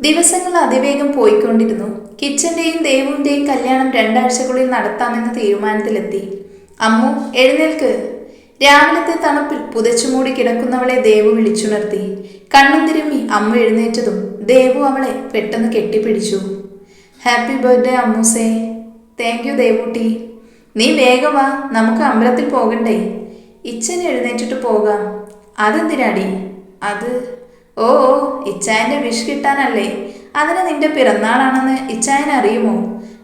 ദിവസങ്ങൾ അതിവേഗം പോയിക്കൊണ്ടിരുന്നു. കിച്ചന്റെയും ദേവുവിന്റെയും കല്യാണം രണ്ടാഴ്ചക്കുള്ളിൽ നടത്താമെന്ന തീരുമാനത്തിലെത്തി. അമ്മു എഴുന്നേൽക്ക്. രാവിലത്തെ തണുപ്പിൽ പുതച്ചുമൂടി കിടക്കുന്നവളെ ദേവു വിളിച്ചുണർത്തി. കണ്ണും തിരുമ്മി അമ്മ എഴുന്നേറ്റതും ദേവു അവളെ പെട്ടെന്ന് കെട്ടിപ്പിടിച്ചു. ഹാപ്പി ബർത്ത്ഡേ അമ്മൂസേ താങ്ക് യു ദേവൂട്ടി. നീ വേഗം വാ നമുക്ക് അമ്പലത്തിൽ പോകണ്ടേ. ഇച്ഛൻ എഴുന്നേറ്റിട്ട് പോകാം. അതെന്തിനാടി? അത് ഓ ഇച്ചായന്റെ വിഷ് കിട്ടാനല്ലേ? അതിന് നിന്റെ പിറന്നാളാണെന്ന് ഇച്ചായൻ അറിയുമോ?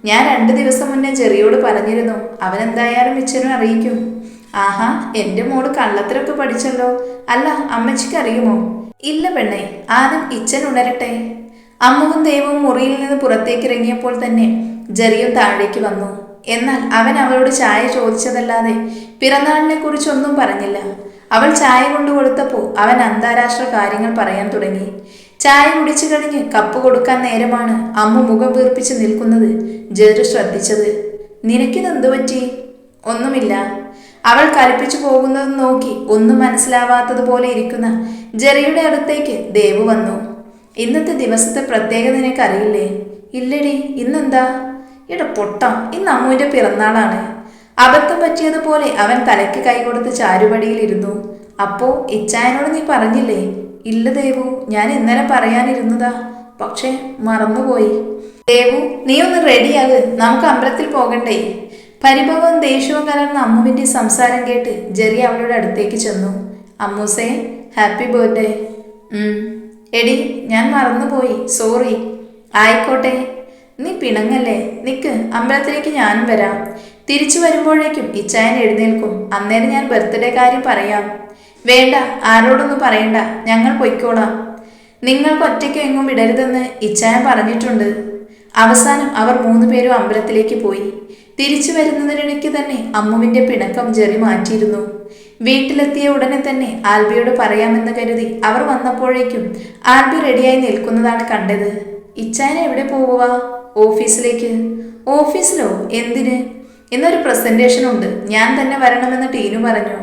ഞാൻ രണ്ട് ദിവസം മുന്നേ ചെറിയോട് പറഞ്ഞിരുന്നു അവൻ അവനെന്തായാലും ഇച്ചനും അറിയിക്കും. ആഹാ എന്റെ മോൾ കള്ളത്തിലൊക്കെ പഠിച്ചല്ലോ. അല്ല അമ്മച്ചിക്ക് അറിയുമോ ഇല്ല പെണ്ണെ ആദ്യം ഇച്ചൻ ഉണരട്ടെ. അമ്മുവും ദൈവവും മുറിയിൽ നിന്ന് പുറത്തേക്ക് ഇറങ്ങിയപ്പോൾ തന്നെ ജെറിയും താഴേക്ക് വന്നു. എന്നാൽ അവൻ അവളോട് ചായ ചോദിച്ചതല്ലാതെ പിറന്നാളിനെ കുറിച്ചൊന്നും പറഞ്ഞില്ല. അവൾ ചായ കൊണ്ടു കൊടുത്തപ്പോൾ അവൻ അന്താരാഷ്ട്ര കാര്യങ്ങൾ പറയാൻ തുടങ്ങി. ചായ കുടിച്ചു കഴിഞ്ഞ് കപ്പ് കൊടുക്കാൻ നേരമാണ് അമ്മ മുഖം വീർപ്പിച്ച് നിൽക്കുന്നത് ജെറി ശ്രദ്ധിച്ചത്. നിനക്കിതെന്തു പറ്റി? ഒന്നുമില്ല. അവൾ കലിപ്പിച്ചു പോകുന്നത് നോക്കി ഒന്നും മനസ്സിലാവാത്തതുപോലെ ഇരിക്കുന്ന ജെറിയുടെ അടുത്തേക്ക് ദേവ് വന്നു. ഇന്നത്തെ ദിവസത്തെ പ്രത്യേകത നിനക്കറിയില്ലേ? ഇല്ലടി. ഇന്നെന്താ? ഇട പൊട്ടം. ഇന്ന് അമ്മുവിന്റെ പിറന്നാളാണ്. അബദ്ധം പറ്റിയതുപോലെ അവൻ തലയ്ക്ക് കൈകൊടുത്ത് ചാരുപടിയിലിരുന്നു. അപ്പോ ഇച്ചായനോട് നീ പറഞ്ഞില്ലേ? ഇല്ല ദേവു ഞാൻ ഇന്നലെ പറയാനിരുന്നതാ. പക്ഷേ മറന്നുപോയി. ദേവു നീ ഒന്ന് റെഡിയാക്. നമുക്ക് അമ്പലത്തിൽ പോകണ്ടേ? പരിഭവവും ദേഷ്യവും കലർന്ന അമ്മുവിന്റെ സംസാരം കേട്ട് ജെറി അവളുടെ അടുത്തേക്ക് ചെന്നു. അമ്മൂസേ ഹാപ്പി ബർത്ത്ഡേ. എടി ഞാൻ മറന്നുപോയി. സോറി. ആയിക്കോട്ടെ. നീ പിണങ്ങല്ലേ? നിക്ക് അമ്പലത്തിലേക്ക് ഞാനും വരാം. തിരിച്ചു വരുമ്പോഴേക്കും ഇച്ചായൻ എഴുന്നേൽക്കും. അന്നേരം ഞാൻ ബർത്ത്ഡേ കാര്യം പറയാം. വേണ്ട ആരോടൊന്നും പറയണ്ട. ഞങ്ങൾ പൊയ്ക്കോളാം. നിങ്ങൾക്ക് ഒറ്റയ്ക്ക് എങ്ങും വിടരുതെന്ന് ഇച്ചായൻ പറഞ്ഞിട്ടുണ്ട്. അവസാനം അവർ മൂന്ന് പേരും അമ്പലത്തിലേക്ക് പോയി. തിരിച്ചു വരുന്നതിനിടയ്ക്ക് തന്നെ അമ്മുവിന്റെ പിണക്കം ജെറി മാറ്റിയിരുന്നു. വീട്ടിലെത്തിയ ഉടനെ തന്നെ ആൽബിയോട് പറയാമെന്ന് കരുതി അവർ വന്നപ്പോഴേക്കും ആൽബി റെഡിയായി നിൽക്കുന്നതാണ് കണ്ടത്. ഇച്ചായൻ എവിടെ പോകുക ഓഫീസിലേക്ക്. ഓഫീസിലോ? എന്തിന്? ഇന്നൊരു പ്രസന്റേഷൻ ഉണ്ട്. ഞാൻ തന്നെ വരണമെന്ന് ടീനു പറഞ്ഞു.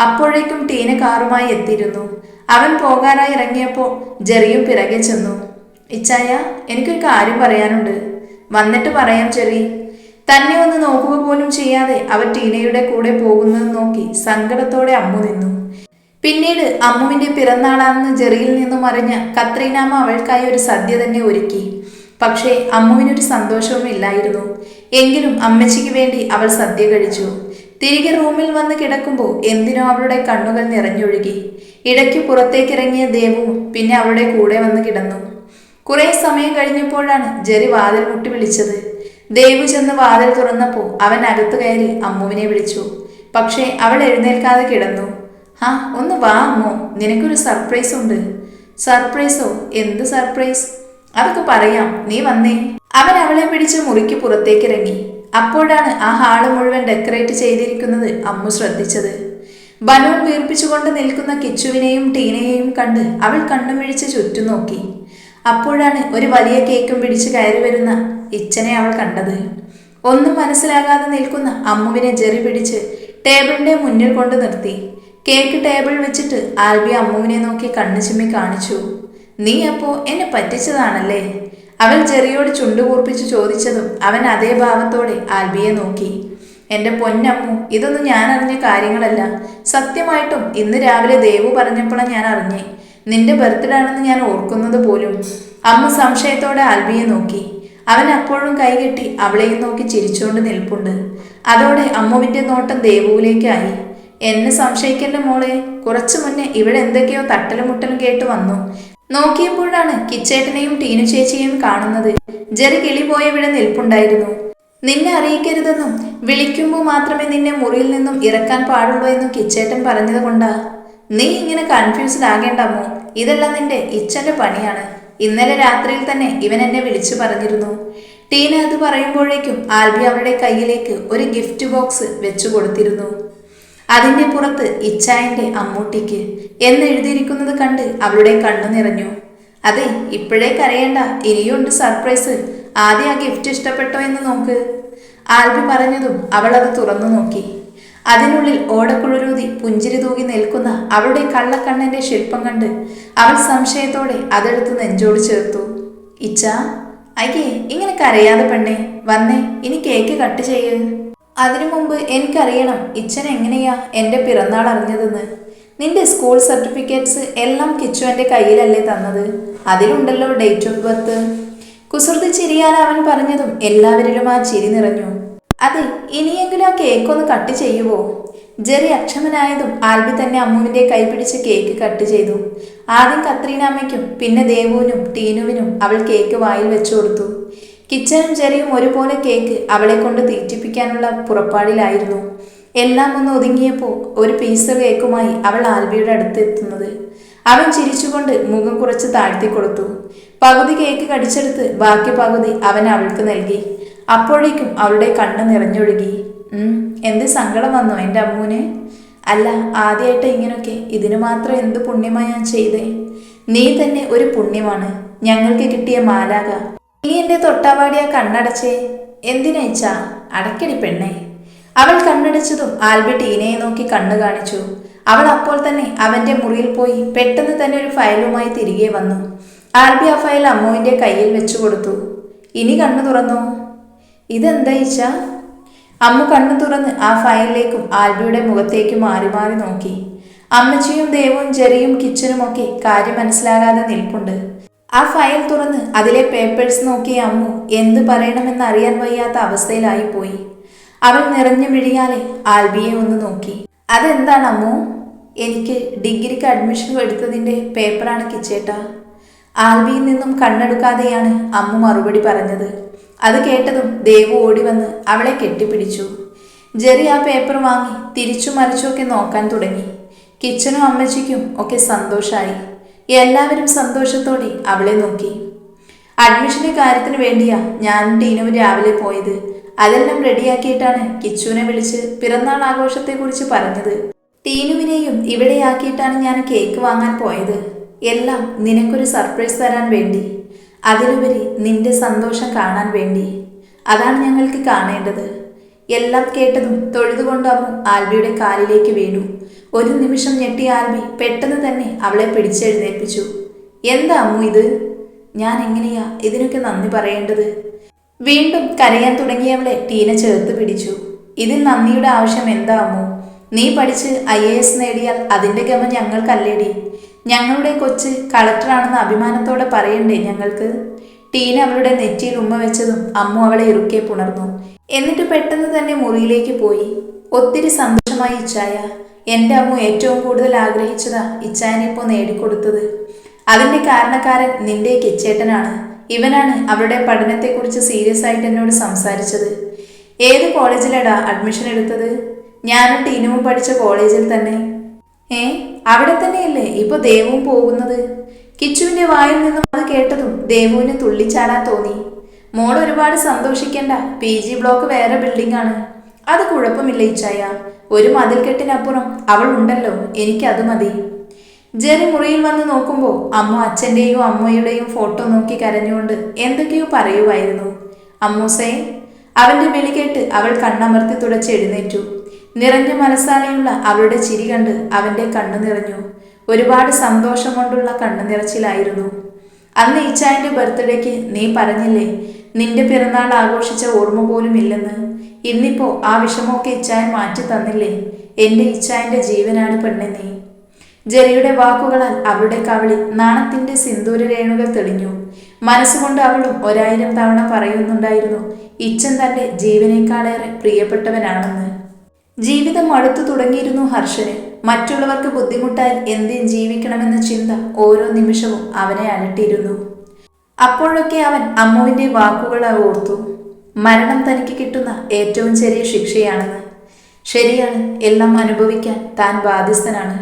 അപ്പോഴേക്കും ടീന കാറുമായി എത്തിയിരുന്നു. അവൻ പോകാനായി ഇറങ്ങിയപ്പോൾ ജെറിയും പിറകെ ചെന്നു. ഇച്ചായ എനിക്കൊരു കാര്യം പറയാനുണ്ട്. വന്നിട്ട് പറയാം ചെറി തന്നെ ഒന്ന് നോക്കുക പോലും ചെയ്യാതെ അവർ ടീനയുടെ കൂടെ പോകുന്നത് നോക്കി സങ്കടത്തോടെ അമ്മു നിന്നു. പിന്നീട് അമ്മുവിന്റെ പിറന്നാളാണെന്ന് ജെറിയിൽ നിന്നും അറിഞ്ഞ കത്രീനാമ അവൾക്കായി ഒരു സദ്യ തന്നെ ഒരുക്കി. പക്ഷേ അമ്മുവിനൊരു സന്തോഷവും ഇല്ലായിരുന്നു. എങ്കിലും അമ്മച്ചിക്ക് വേണ്ടി അവൾ സദ്യ കഴിച്ചു. തിരികെ റൂമിൽ വന്ന് കിടക്കുമ്പോൾ എന്തിനോ അവളുടെ കണ്ണുകൾ നിറഞ്ഞൊഴുകി. ഇടയ്ക്ക് പുറത്തേക്കിറങ്ങിയ ദേവു പിന്നെ അവളുടെ കൂടെ വന്ന് കിടന്നു. കുറേ സമയം കഴിഞ്ഞപ്പോഴാണ് ജെറി വാതിൽ മുട്ടി വിളിച്ചത്. ദേവു ചെന്ന് വാതിൽ തുറന്നപ്പോൾ അവൻ അകത്തു കയറി അമ്മുവിനെ വിളിച്ചു. പക്ഷേ അവൾ എഴുന്നേൽക്കാതെ കിടന്നു. ആ ഒന്ന് വാ അമ്മോ. നിനക്കൊരു സർപ്രൈസ് ഉണ്ട് സർപ്രൈസോ? എന്ത് സർപ്രൈസ്? അതൊക്കെ പറയാം നീ വന്നേ. അവൻ അവളെ പിടിച്ച് മുറിക്ക് പുറത്തേക്ക് ഇറങ്ങി അപ്പോഴാണ് ആ ഹാൾ മുഴുവൻ ഡെക്കറേറ്റ് ചെയ്തിരിക്കുന്നത് അമ്മു ശ്രദ്ധിച്ചത്. ബലൂൺ വീർപ്പിച്ചുകൊണ്ട് നിൽക്കുന്ന കിച്ചുവിനെയും ടീനയെയും കണ്ട് അവൾ കണ്ണുമിഴിച്ച് ചുറ്റും നോക്കി അപ്പോഴാണ് ഒരു വലിയ കേക്കും പിടിച്ച് കയറി വരുന്ന ഇച്ചനെ അവൾ കണ്ടത്. ഒന്നും മനസ്സിലാകാതെ നിൽക്കുന്ന അമ്മുവിനെ ജെറി പിടിച്ച് ടേബിളിന്റെ മുന്നിൽ കൊണ്ട് നിർത്തി. കേക്ക് ടേബിൾ വെച്ചിട്ട് ആൽബി അമ്മുവിനെ നോക്കി കണ്ണു ചിമ്മി കാണിച്ചു. നീ അപ്പോ എന്നെ പറ്റിച്ചതാണല്ലേ? അവൾ ചെറിയോട് ചുണ്ടുകൂർപ്പിച്ച് ചോദിച്ചതും അവൻ അതേ ഭാവത്തോടെ ആൽബിയെ നോക്കി. എന്റെ പൊന്നമ്മു ഇതൊന്നും ഞാൻ അറിഞ്ഞ കാര്യങ്ങളല്ല. സത്യമായിട്ടും ഇന്ന് രാവിലെ ദേവു പറഞ്ഞപ്പോഴാണ് ഞാൻ അറിഞ്ഞേ. നിന്റെ ബർത്ത്ഡേ ആണെന്ന് ഞാൻ ഓർക്കുന്നത് പോലും. അമ്മ സംശയത്തോടെ ആൽബിയെ നോക്കി. അവൻ അപ്പോഴും കൈകെട്ടി അവളെയും നോക്കി ചിരിച്ചുകൊണ്ട് നിൽപ്പുണ്ട്. അതോടെ അമ്മുവിന്റെ നോട്ടം ദേവുവിലേക്കായി എന്നെ സംശയിക്കല്ലേ മോളെ കുറച്ചു മുന്നേ ഇവിടെ എന്തൊക്കെയോ തട്ടലും മുട്ടലും കേട്ട് വന്നു. നോക്കിയപ്പോഴാണ് കിച്ചേട്ടനെയും ടീനു ചേച്ചിയെയും കാണുന്നത്. ജെറി കിളി പോയവിടെ നിൽപ്പുണ്ടായിരുന്നു. നിന്നെ അറിയിക്കരുതെന്നും വിളിക്കുമ്പോൾ മാത്രമേ നിന്നെ മുറിയിൽ നിന്നും ഇറക്കാൻ പാടുള്ളൂ എന്നും കിച്ചേട്ടൻ പറഞ്ഞത് കൊണ്ടാ. നീ ഇങ്ങനെ കൺഫ്യൂസ്ഡ് ആകേണ്ടമ്മോ ഇതെല്ലാം നിന്റെ ഇച്ഛന്റെ പണിയാണ്. ഇന്നലെ രാത്രിയിൽ തന്നെ ഇവൻ എന്നെ വിളിച്ചു പറഞ്ഞിരുന്നു. ടീന അത് പറയുമ്പോഴേക്കും ആൽബി അവളുടെ കയ്യിലേക്ക് ഒരു ഗിഫ്റ്റ് ബോക്സ് വെച്ചു കൊടുത്തിരുന്നു. അതിന്റെ പുറത്ത് ഇച്ചായന്റെ അമ്മൂട്ടിക്ക് എന്നെഴുതിയിരിക്കുന്നത് കണ്ട് അവളുടെ കണ്ണു നിറഞ്ഞു. അതെ ഇപ്പോഴേ കരയേണ്ട ഇനിയുണ്ട് സർപ്രൈസ്. ആദ്യം ആ ഗിഫ്റ്റ് ഇഷ്ടപ്പെട്ടോ എന്ന് നോക്ക്. ആൽബി പറഞ്ഞതും അവൾ അത് തുറന്നു നോക്കി. അതിനുള്ളിൽ ഓടക്കുഴലൂതി പുഞ്ചിരി തൂകി നിൽക്കുന്ന അവളുടെ കള്ളക്കണ്ണന്റെ ശില്പം കണ്ട് അവൾ സംശയത്തോടെ അതെടുത്ത് നെഞ്ചോട് ചേർത്തു. ഇച്ച അയ്യേ ഇങ്ങനെ കരയാതെ പെണ്ണേ വന്നേ ഇനി കേക്ക് കട്ട് ചെയ്യ്. അതിനു മുമ്പ് എനിക്കറിയണം ഇച്ഛൻ എങ്ങനെയാ എന്റെ പിറന്നാൾ അറിഞ്ഞതെന്ന്. നിന്റെ സ്കൂൾ സർട്ടിഫിക്കറ്റ്സ് എല്ലാം കിച്ചു എന്റെ കയ്യിലല്ലേ തന്നത്. അതിലുണ്ടല്ലോ ഡേറ്റ് ഓഫ് ബർത്ത്. കുസൃതി ചിരിയാൻ അവൻ പറഞ്ഞതും എല്ലാവരിലും ആ ചിരി നിറഞ്ഞു. അതെ ഇനിയെങ്കിലും ആ കേക്ക് ഒന്ന് കട്ട് ചെയ്യുവോ? ജെറി അക്ഷമനായതും ആൽബി തന്നെ അമ്മുവിന്റെ കൈ പിടിച്ച് കേക്ക് കട്ട് ചെയ്തു. ആദ്യം കത്രീനാമയ്ക്കും പിന്നെ ദേവുവിനും ടീനുവിനും അവൾ കേക്ക് വായിൽ വെച്ചു കൊടുത്തു. കിച്ചനും ചെറിയും ഒരുപോലെ കേക്ക് അവളെ കൊണ്ട് തീറ്റിപ്പിക്കാനുള്ള പുറപ്പാടിലായിരുന്നു. എല്ലാം ഒന്ന് ഒതുങ്ങിയപ്പോൾ ഒരു പീസ് കേക്കുമായി അവൾ ആൽബിയുടെ അടുത്ത് എത്തുന്നത്. അവൻ ചിരിച്ചുകൊണ്ട് മുഖം കുറച്ച് താഴ്ത്തി കൊടുത്തു. പകുതി കേക്ക് കടിച്ചെടുത്ത് ബാക്കി പകുതി അവൻ അവൾക്ക് നൽകി. അപ്പോഴേക്കും അവളുടെ കണ്ണ് നിറഞ്ഞൊഴുകി. എന്ത് സങ്കടം വന്നോ എന്റെ അമ്മൂന്? അല്ല ആദ്യമായിട്ട് ഇങ്ങനൊക്കെ. ഇതിനു മാത്രം എന്ത് പുണ്യമാണ് ഞാൻ ചെയ്തേ? നീ തന്നെ ഒരു പുണ്യമാണ്. ഞങ്ങൾക്ക് കിട്ടിയ മാലാക നീ എന്റെ തൊട്ടാവാടിയ കണ്ണടച്ചേ? എന്തിനയച്ചാ അടക്കടി പെണ്ണേ. അവൾ കണ്ണടച്ചതും ആൽബർട്ട് ഈനയെ നോക്കി കണ്ണു കാണിച്ചു. അവൾ അപ്പോൾ തന്നെ അവന്റെ മുറിയിൽ പോയി പെട്ടെന്ന് തന്നെ ഒരു ഫയലുമായി തിരികെ വന്നു. ആൽബി ആ ഫയൽ അമ്മുവിന്റെ കയ്യിൽ വെച്ചു കൊടുത്തു. ഇനി കണ്ണു തുറന്നോ? ഇതെന്താ അമ്മു കണ്ണു തുറന്ന് ആ ഫയലിലേക്കും ആൽബിയുടെ മുഖത്തേക്കും മാറി മാറി നോക്കി. അമ്മച്ചിയും ദേവും ജെറിയും കിച്ചനും ഒക്കെ കാര്യം മനസ്സിലാകാതെ നിൽപ്പുണ്ട്. ആ ഫയൽ തുറന്ന് അതിലെ പേപ്പേഴ്സ് നോക്കിയ അമ്മു എന്ത് പറയണമെന്ന് അറിയാൻ വയ്യാത്ത അവസ്ഥയിലായി പോയി. അവൾ നിറഞ്ഞു മിഴിയാലെ ആൽബിയെ ഒന്ന് നോക്കി. അതെന്താണ് അമ്മു? എനിക്ക് ഡിഗ്രിക്ക് അഡ്മിഷൻ എടുത്തതിന്റെ പേപ്പറാണ് കിച്ചേട്ട. ആൽബിയിൽ നിന്നും കണ്ണെടുക്കാതെയാണ് അമ്മു മറുപടി പറഞ്ഞത്. അത് കേട്ടതും ദേവു ഓടി വന്ന് അവളെ കെട്ടിപ്പിടിച്ചു. ജെറി ആ പേപ്പർ വാങ്ങി തിരിച്ചു മറിച്ചുമൊക്കെ നോക്കാൻ തുടങ്ങി. കിച്ചനും അമ്മച്ചിക്കും ഒക്കെ സന്തോഷായി. എല്ലാവരും സന്തോഷത്തോടെ അവളെ നോക്കി. അഡ്മിഷന്റെ കാര്യത്തിന് വേണ്ടിയാ ഞാൻ ടീനും രാവിലെ പോയത്. അതെല്ലാം റെഡിയാക്കിയിട്ടാണ് കിച്ചുവിനെ വിളിച്ച് പിറന്നാൾ ആഘോഷത്തെക്കുറിച്ച് പറഞ്ഞത്. ടീനുവിനെയും ഇവിടെയാക്കിയിട്ടാണ് ഞാൻ കേക്ക് വാങ്ങാൻ പോയത്. എല്ലാം നിനക്കൊരു സർപ്രൈസ് തരാൻ വേണ്ടി. അതിലുപരി നിന്റെ സന്തോഷം കാണാൻ വേണ്ടി. അതാണ് ഞങ്ങൾക്ക് കാണേണ്ടത്. എല്ലാം കേട്ടതും തൊഴുതുകൊണ്ട് അമ്മു ആൽബിയുടെ കാലിലേക്ക് വീണു. ഒരു നിമിഷം ഞെട്ടിയ ആൽബി പെട്ടെന്ന് തന്നെ അവളെ പിടിച്ചെഴുന്നേൽപ്പിച്ചു. എന്താ അമ്മു ഇത്? ഞാൻ എങ്ങനെയാ ഇതിനൊക്കെ നന്ദി പറയേണ്ടത്? വീണ്ടും കരയാൻ തുടങ്ങിയവളെ ടീന ചേർത്ത് പിടിച്ചു. ഇതിൽ നന്ദിയുടെ ആവശ്യം എന്താ അമ്മു? നീ പഠിച്ച് ഐ എ എസ് നേടിയാൽ അതിന്റെ ഗമ ഞങ്ങൾക്കല്ലേടി? ഞങ്ങളുടെ കൊച്ച് കളക്ടറാണെന്ന് അഭിമാനത്തോടെ പറയണ്ടേ ഞങ്ങൾക്ക്? ടീന അവളുടെ നെറ്റിയിൽ ഉമ്മ വെച്ചതും അമ്മു അവളെ ഇറുക്കെ പുണർന്നു. എന്നിട്ട് പെട്ടെന്ന് തന്നെ മുറിയിലേക്ക് പോയി. ഒത്തിരി സന്തോഷമായി ഇച്ചായ എന്റെ അമ്മ ഏറ്റവും കൂടുതൽ ആഗ്രഹിച്ചതാ ഇച്ചായനെ ഇപ്പോൾ നേടിക്കൊടുത്തത്. അതിന്റെ കാരണക്കാരൻ നിന്റെ കിച്ചേട്ടനാണ്. ഇവനാണ് അവരുടെ പഠനത്തെക്കുറിച്ച് സീരിയസ് ആയിട്ട് എന്നോട് സംസാരിച്ചത്. ഏത് കോളേജിലടാ അഡ്മിഷൻ എടുത്തത്? ഞാനും ടീനുവും പഠിച്ച കോളേജിൽ തന്നെ. ഏ അവിടെ തന്നെയല്ലേ ഇപ്പൊ ദേവും പോകുന്നത്? കിച്ചുവിന്റെ വായിൽ നിന്നും അത് കേട്ടതും ദേവുവിന് തുള്ളിച്ചാടാൻ തോന്നി. മോൾ ഒരുപാട് സന്തോഷിക്കണ്ട പി ജി ബ്ലോക്ക് വേറെ ബിൽഡിംഗ് ആണ്. അത് കുഴപ്പമില്ല ഇച്ചായ. ഒരു മതിൽക്കെട്ടിനപ്പുറം അവൾ ഉണ്ടല്ലോ എനിക്കത് മതി. ജെറി മുറിയിൽ വന്ന് നോക്കുമ്പോൾ അമ്മ അച്ഛന്റെയും അമ്മയുടെയും ഫോട്ടോ നോക്കി കരഞ്ഞുകൊണ്ട് എന്തൊക്കെയോ പറയുമായിരുന്നു അമ്മൂസേ അവന്റെ വിളി കേട്ട് അവൾ കണ്ണമർത്തി തുടച്ച് എഴുന്നേറ്റു. നിറഞ്ഞ മനസ്സാലെയുള്ള അവളുടെ ചിരി കണ്ട് അവന്റെ കണ്ണു നിറഞ്ഞു. ഒരുപാട് സന്തോഷം കൊണ്ടുള്ള കണ്ണു നിറച്ചിലായിരുന്നു അന്ന് ഇച്ചായന്റെ ബർത്ത്ഡേക്ക് നീ പറഞ്ഞില്ലേ നിന്റെ പിറന്നാൾ ആഘോഷിച്ച ഓർമ്മ പോലും ഇല്ലെന്ന്. ഇന്നിപ്പോ ആ വിഷമമൊക്കെ ഇച്ചായൻ മാറ്റി തന്നില്ലേ? എന്റെ ഇച്ചായന്റെ ജീവനാണ് പെണ്ണെ നീ. ജെറിയുടെ വാക്കുകളാൽ അവളുടെ കവിളിൽ നാണത്തിന്റെ സിന്ദൂര രേണുകൾ തെളിഞ്ഞു. മനസ്സുകൊണ്ട് അവളും ഒരായിരം തവണ പറയുന്നുണ്ടായിരുന്നു ഇച്ചൻ തന്റെ ജീവനേക്കാളേറെ പ്രിയപ്പെട്ടവനാണെന്ന്. ജീവിതം അടുത്തു തുടങ്ങിയിരുന്നു ഹർഷന്. മറ്റുള്ളവർക്ക് ബുദ്ധിമുട്ടായി എന്തിൻ ജീവിക്കണമെന്ന ചിന്ത ഓരോ നിമിഷവും അവനെ അലട്ടിയിരുന്നു. അപ്പോഴൊക്കെ അവൻ അമ്മുവിന്റെ വാക്കുകൾ ഓർത്തു. മരണം തനിക്ക് കിട്ടുന്ന ഏറ്റവും ചെറിയ ശിക്ഷയാണെന്ന്. ശരിയാണ് എല്ലാം അനുഭവിക്കാൻ താൻ ബാധ്യസ്ഥനാണ്.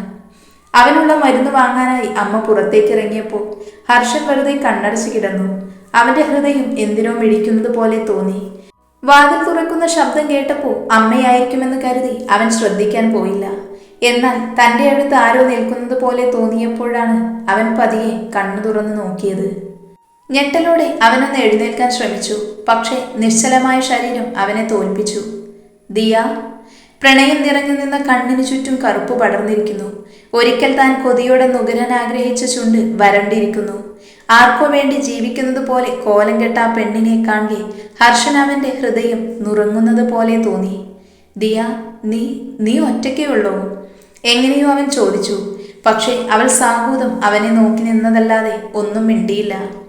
അവനുള്ള മരുന്ന് വാങ്ങാനായി അമ്മ പുറത്തേക്ക് ഇറങ്ങിയപ്പോൾ ഹർഷൻ വെറുതെ കണ്ണടച്ച് കിടന്നു. അവന്റെ ഹൃദയം എന്തിനോ മിഴിക്കുന്നത് പോലെ തോന്നി. വാതിൽ തുറക്കുന്ന ശബ്ദം കേട്ടപ്പോൾ അമ്മയായിരിക്കുമെന്ന് കരുതി അവൻ ശ്രദ്ധിക്കാൻ പോയില്ല. എന്നാൽ തന്റെ അടുത്ത് ആരോ നിൽക്കുന്നത് പോലെ തോന്നിയപ്പോഴാണ് അവൻ പതിയെ കണ്ണു തുറന്ന് നോക്കിയത്. ഞെട്ടലോടെ അവനൊന്ന് എഴുന്നേൽക്കാൻ ശ്രമിച്ചു. പക്ഷേ നിശ്ചലമായ ശരീരം അവനെ തോൽപ്പിച്ചു. ദിയ പ്രണയം നിറഞ്ഞു നിന്ന കണ്ണിനു ചുറ്റും കറുപ്പ് പടർന്നിരിക്കുന്നു. ഒരിക്കൽ താൻ കൊതിയോടെ നുകരാൻ ആഗ്രഹിച്ച ചുണ്ട് വരണ്ടിരിക്കുന്നു. ആർക്കോ വേണ്ടി ജീവിക്കുന്നത് പോലെ കോലം കെട്ട ആ പെണ്ണിനെ കാണെ ഹർഷൻ അവന്റെ ഹൃദയം നുറങ്ങുന്നത് പോലെ തോന്നി. ദിയ നീ നീ ഒറ്റയ്ക്കേ ഉള്ളോ? എങ്ങനെയോ അവൻ ചോദിച്ചു. പക്ഷേ അവൾ സാഹൂതം അവനെ നോക്കി നിന്നതല്ലാതെ ഒന്നും മിണ്ടിയില്ല.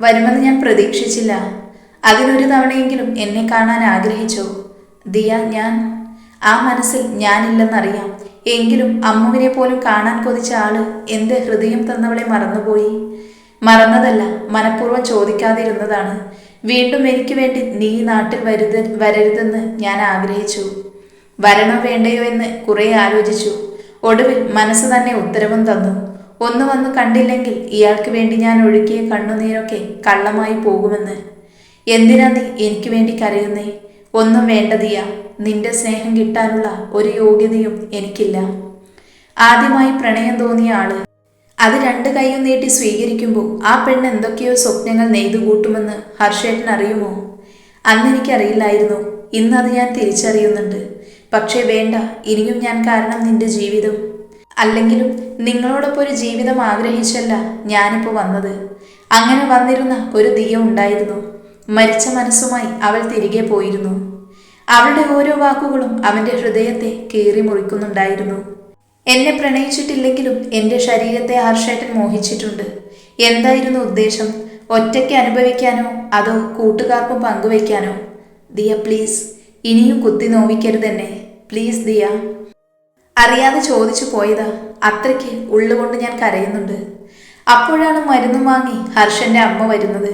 വരുമെന്ന് ഞാൻ പ്രതീക്ഷിച്ചില്ല. അതിനൊരു തവണയെങ്കിലും എന്നെ കാണാൻ ആഗ്രഹിച്ചോ? ദിയ ഞാൻ. ആ മനസ്സിൽ ഞാനില്ലെന്നറിയാം. എങ്കിലും അമ്മുവിനെ പോലും കാണാൻ കൊതിച്ച ആൾ എന്റെ ഹൃദയം തന്നവളെ മറന്നുപോയി. മറന്നതല്ല മനഃപൂർവം ചോദിക്കാതിരുന്നതാണ്. വീണ്ടും എനിക്ക് വേണ്ടി നീ നാട്ടിൽ വരുത വരരുതെന്ന് ഞാൻ ആഗ്രഹിച്ചു. വരണോ വേണ്ടയോ എന്ന് കുറെ ആലോചിച്ചു. ഒടുവിൽ മനസ്സ് തന്നെ ഉത്തരവും തന്നു. ഒന്ന് വന്ന് കണ്ടില്ലെങ്കിൽ ഇയാൾക്ക് വേണ്ടി ഞാൻ ഒഴുക്കിയ കണ്ണുനീരൊക്കെ കള്ളമായി പോകുമെന്ന്. എന്തിനാ നീ എനിക്ക് വേണ്ടി കരയുന്നേ? ഒന്നും വേണ്ടതിയ. നിന്റെ സ്നേഹം കിട്ടാനുള്ള ഒരു യോഗ്യതയും എനിക്കില്ല. ആദ്യമായി പ്രണയം തോന്നിയ ആൾ. അത് രണ്ട് കൈയും നീട്ടി സ്വീകരിക്കുമ്പോൾ ആ പെണ്ണ് എന്തൊക്കെയോ സ്വപ്നങ്ങൾ നെയ്തു കൂട്ടുമെന്ന് ഹർഷേട്ടൻ അറിയുമോ? അന്ന് എനിക്കറിയില്ലായിരുന്നു. ഇന്നത് ഞാൻ തിരിച്ചറിയുന്നുണ്ട്. പക്ഷേ വേണ്ട ഇനിയും ഞാൻ കാരണം നിന്റെ ജീവിതം അല്ലെങ്കിലും നിങ്ങളോടൊപ്പം ഒരു ജീവിതം ആഗ്രഹിച്ചല്ല ഞാനിപ്പോൾ വന്നത്. അങ്ങനെ വന്നിരുന്ന ഒരു ദിയ ഉണ്ടായിരുന്നു. മരിച്ച മനസ്സുമായി അവൾ തിരികെ പോയിരുന്നു. അവളുടെ ഓരോ വാക്കുകളും അവന്റെ ഹൃദയത്തെ കീറി മുറിക്കുന്നുണ്ടായിരുന്നു. എന്നെ പ്രണയിച്ചിട്ടില്ലെങ്കിലും എന്റെ ശരീരത്തെ ഹർഷേട്ടൻ മോഹിച്ചിട്ടുണ്ട്. എന്തായിരുന്നു ഉദ്ദേശം? ഒറ്റയ്ക്ക് അനുഭവിക്കാനോ അതോ കൂട്ടുകാർക്കും പങ്കുവയ്ക്കാനോ? ദിയ പ്ലീസ്. ഇനിയും കുത്തി നോവിക്കരുതെന്നെ. പ്ലീസ് ദിയ. അറിയാതെ ചോദിച്ചു പോയതാ അത്രയ്ക്ക് ഉള്ളുകൊണ്ട് ഞാൻ കരയുന്നുണ്ട്. അപ്പോഴാണ് മരുന്നും വാങ്ങി ഹർഷന്റെ അമ്മ വരുന്നത്.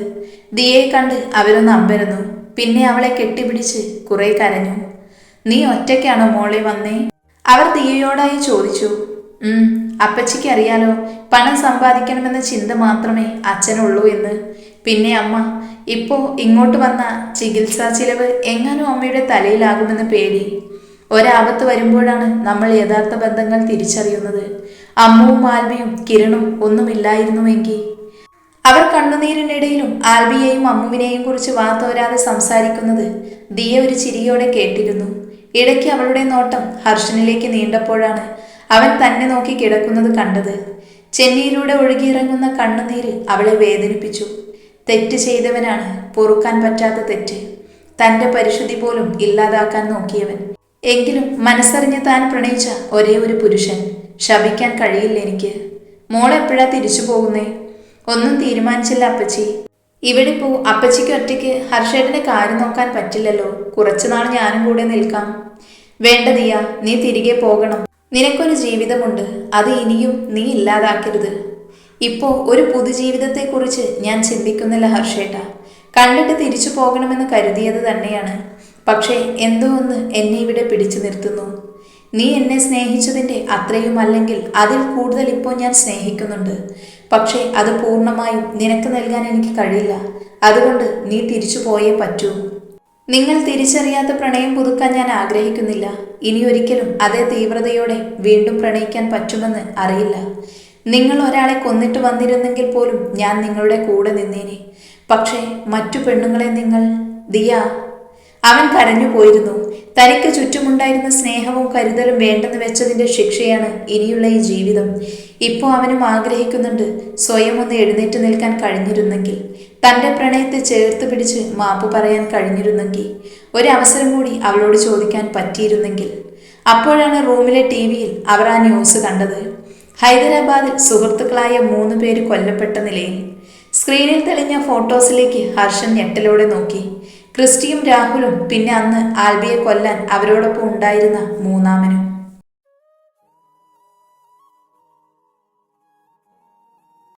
ദിയെ കണ്ട് അവരൊന്ന് അമ്പരന്നു. പിന്നെ അവളെ കെട്ടിപ്പിടിച്ച് കുറെ കരഞ്ഞു. നീ ഒറ്റയ്ക്കാണോ മോളെ വന്നേ? അവർ ദിയയോടായി ചോദിച്ചു. ഉം അപ്പച്ചിക്ക് അറിയാലോ പണം സമ്പാദിക്കണമെന്ന ചിന്ത മാത്രമേ അച്ഛനുള്ളൂ എന്ന്. പിന്നെ അമ്മ ഇപ്പോ ഇങ്ങോട്ട് വന്ന ചികിത്സാ ചിലവ് എങ്ങാനും അമ്മയുടെ തലയിലാകുമെന്ന് പേടി. ഒരാപത്ത് വരുമ്പോഴാണ് നമ്മൾ യഥാർത്ഥ ബന്ധങ്ങൾ തിരിച്ചറിയുന്നത്. അമ്മുവും ആൽബിയും കിരണും ഒന്നുമില്ലായിരുന്നുവെങ്കിൽ. അവർ കണ്ണുനീരിനിടയിലും ആൽബിയെയും അമ്മുവിനെയും കുറിച്ച് വാത്തോരാതെ സംസാരിക്കുന്നത് ദിയ ഒരു ചിരിയോടെ കേട്ടിരുന്നു. ഇടയ്ക്ക് അവളുടെ നോട്ടം ഹർഷനിലേക്ക് നീണ്ടപ്പോഴാണ് അവൻ തന്നെ നോക്കി കിടക്കുന്നത് കണ്ടത്. ചെന്നിയിലൂടെ ഒഴുകിയിറങ്ങുന്ന കണ്ണുനീര് അവളെ വേദനിപ്പിച്ചു. തെറ്റ് ചെയ്തവനാണ് പൊറുക്കാൻ പറ്റാത്ത തെറ്റ്. തന്റെ പരിശുദ്ധി പോലും ഇല്ലാതാക്കാൻ നോക്കിയവൻ. എങ്കിലും മനസ്സറിഞ്ഞ് താൻ പ്രണയിച്ച ഒരേ ഒരു പുരുഷൻ ശപിക്കാൻ കഴിയില്ല എനിക്ക്. മോളെപ്പോഴാ തിരിച്ചു പോകുന്നേ? ഒന്നും തീരുമാനിച്ചില്ല അപ്പച്ചി. ഇവിടെ പോ അപ്പച്ചിക്ക് ഒറ്റയ്ക്ക് ഹർഷേട്ടനെ കാര്യം നോക്കാൻ പറ്റില്ലല്ലോ. കുറച്ചുനാൾ ഞാനും കൂടെ നിൽക്കാം. വേണ്ട ദിയ നീ തിരികെ പോകണം. നിനക്കൊരു ജീവിതമുണ്ട്. അത് ഇനിയും നീ ഇല്ലാതാക്കരുത്. ഇപ്പോ ഒരു പുതുജീവിതത്തെക്കുറിച്ച് ഞാൻ ചിന്തിക്കുന്നില്ല ഹർഷേട്ട. കണ്ടിട്ട് തിരിച്ചു പോകണമെന്ന് കരുതിയത് തന്നെയാണ്. പക്ഷേ എന്തോ ഒന്ന് എന്നെ ഇവിടെ പിടിച്ചു നിർത്തുന്നു. നീ എന്നെ സ്നേഹിച്ചതിന്റെ അത്രയും അല്ലെങ്കിൽ അതിൽ കൂടുതൽ ഇപ്പോൾ ഞാൻ സ്നേഹിക്കുന്നുണ്ട്. പക്ഷേ അത് പൂർണമായും നിനക്ക് നൽകാൻ എനിക്ക് കഴിയില്ല. അതുകൊണ്ട് നീ തിരിച്ചു പോയേ പറ്റൂ. നിങ്ങൾ തിരിച്ചറിയാത്ത പ്രണയം പുതുക്കാൻ ഞാൻ ആഗ്രഹിക്കുന്നില്ല. ഇനി ഒരിക്കലും അതേ തീവ്രതയോടെ വീണ്ടും പ്രണയിക്കാൻ പറ്റുമെന്ന് അറിയില്ല. നിങ്ങൾ ഒരാളെ കൊന്നിട്ട് വന്നിരുന്നെങ്കിൽ പോലും ഞാൻ നിങ്ങളുടെ കൂടെ നിന്നേനെ. പക്ഷേ മറ്റു പെണ്ണുങ്ങളെ നിങ്ങൾ ദിയ അവൻ കരഞ്ഞു പോയിരുന്നു. തനിക്ക് ചുറ്റുമുണ്ടായിരുന്ന സ്നേഹവും കരുതലും വേണ്ടെന്ന് വെച്ചതിന്റെ ശിക്ഷയാണ് ഇനിയുള്ള ഈ ജീവിതം. ഇപ്പോൾ അവനും ആഗ്രഹിക്കുന്നുണ്ട് സ്വയം ഒന്ന് എഴുന്നേറ്റ് നിൽക്കാൻ കഴിഞ്ഞിരുന്നെങ്കിൽ തന്റെ പ്രണയത്തെ ചേർത്ത് പിടിച്ച് മാപ്പ് പറയാൻ കഴിഞ്ഞിരുന്നെങ്കിൽ ഒരവസരം കൂടി അവളോട് ചോദിക്കാൻ പറ്റിയിരുന്നെങ്കിൽ. അപ്പോഴാണ് റൂമിലെ ടി വിയിൽ അവർ ആ ന്യൂസ് കണ്ടത്. ഹൈദരാബാദിൽ സുഹൃത്തുക്കളായ മൂന്ന് പേര് കൊല്ലപ്പെട്ട നിലയിൽ. സ്ക്രീനിൽ തെളിഞ്ഞ ഫോട്ടോസിലേക്ക് ഹർഷൻ ഞെട്ടലോടെ നോക്കി. ക്രിസ്റ്റിയും രാഹുലും പിന്നെ അന്ന് ആൽബിയെ കൊല്ലാൻ അവരോടൊപ്പം ഉണ്ടായിരുന്ന മൂന്നാമനും.